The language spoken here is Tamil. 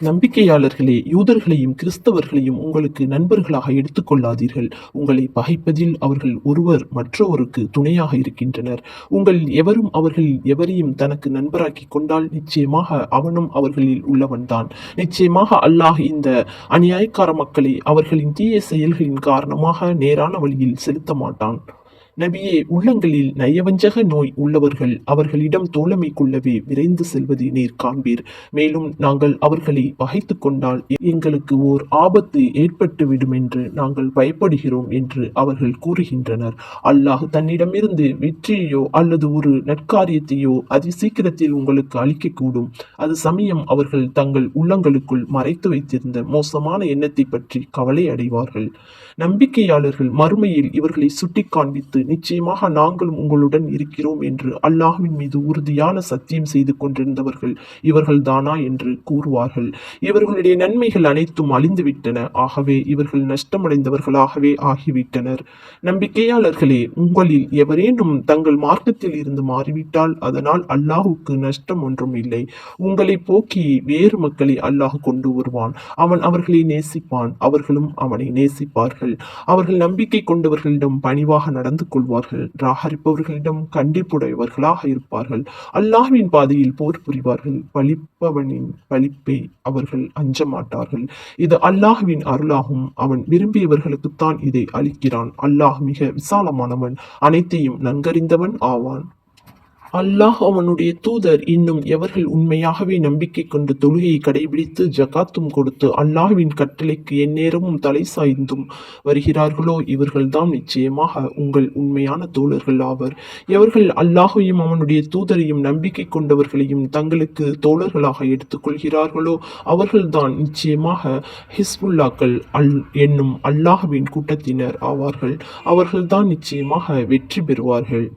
நம்பிக்கையாளர்களே யூதர்களையும் கிறிஸ்தவர்களையும் உங்களுக்கு நண்பர்களாக எடுத்துக்கொள்ளாதீர்கள். உங்களை பகைப்பதில் அவர்கள் ஒருவர் மற்றொருக்கு துணையாக இருக்கின்றனர். உங்கள் எவரும் அவர்களில் எவரையும் தனக்கு நண்பராக்கி கொண்டால் நிச்சயமாக அவனும் அவர்களில் உள்ளவன்தான் நிச்சயமாக அல்லாஹ் இந்த அநியாயக்கார மக்களை அவர்களின் தீய செயல்களின் காரணமாக நேரான வழியில் செலுத்த மாட்டான். நபியே உள்ளங்களில் நயவஞ்சக நோய் உள்ளவர்கள் அவர்களிடம் தோழமை கொள்ளவே விரைந்து செல்வதை நீர் காண்பீர். மேலும் நாங்கள் அவர்களை வகைத்து கொண்டால் எங்களுக்கு ஓர் ஆபத்து ஏற்பட்டுவிடும் என்று நாங்கள் பயப்படுகிறோம் என்று அவர்கள் கூறுகின்றனர். அல்லாஹ் தன்னிடமிருந்து வெற்றியையோ அல்லது ஒரு நற்காரியத்தையோ அதி சீக்கிரத்தில் உங்களுக்கு அளிக்கக்கூடும். அது சமயம் அவர்கள் தங்கள் உள்ளங்களுக்குள் மறைத்து வைத்திருந்த மோசமான எண்ணத்தை பற்றி கவலை அடைவார்கள் நம்பிக்கையாளர்கள் மறுமையில் இவர்களை சுட்டிக் காண்பித்து நிச்சயமாக நாங்களும் உங்களுடன் இருக்கிறோம் என்று அல்லாஹ்வின் மீது உறுதியான சத்தியம் செய்து கொண்டிருந்தவர்கள் இவர்கள் தானா என்று கூறுவார்கள். இவர்களுடைய நன்மைகள் அனைத்தும் அழிந்துவிட்டன. ஆகவே இவர்கள் நஷ்டமடைந்தவர்களாகவே ஆகிவிட்டனர். நம்பிக்கையாளர்களே உங்களில் எவரேனும் தங்கள் மார்க்கத்தில் இருந்து மாறிவிட்டால் அதனால் அல்லாஹுக்கு நஷ்டம் ஒன்றும் இல்லை. உங்களை போக்கி வேறு மக்களை அல்லாஹ் கொண்டு வருவான். அவன் அவர்களை நேசிப்பான். அவர்களும் அவனை நேசிப்பார்கள். அவர்கள் நம்பிக்கை கொண்டவர்களிடம் பணிவாக நடந்து கொள்வார்கள் ராகரிப்பவர்களிடம் கண்டிப்புடையவர்களாக இருப்பார்கள். அல்லாஹ்வின் பாதையில் போர் புரிவார்கள். பழிப்பவனின் பழிப்பை அவர்கள் அஞ்ச மாட்டார்கள் இது அல்லாஹ்வின் அருளாகும். அவன் விரும்பியவர்களுக்குத்தான் இதை அளிக்கிறான். அல்லாஹ் மிக விசாலமானவன். அனைத்தையும் நன்கறிந்தவன் ஆவான். அல்லாஹ் அவனுடைய தூதர் இன்னும் எவர்கள் உண்மையாகவே நம்பிக்கை கொண்டு தொழுகையை கடைபிடித்து ஜகாத்தும் கொடுத்து அல்லாஹ்வின் கட்டளைக்கு எந்நேரமும் தலை சாய்ந்தும் வருகிறார்களோ இவர்கள்தான் நிச்சயமாக உங்கள் உண்மையான தோழர்கள் ஆவர். எவர்கள் அல்லாஹையும் அவனுடைய தூதரையும் நம்பிக்கை கொண்டவர்களையும் தங்களுக்கு தோழர்களாக எடுத்துக்கொள்கிறார்களோ அவர்கள்தான் நிச்சயமாக ஹிஸ்புல்லாக்கள் அல் என்னும் அல்லாஹ்வின் கூட்டத்தினர் ஆவார்கள். அவர்கள்தான் நிச்சயமாக வெற்றி பெறுவார்கள்.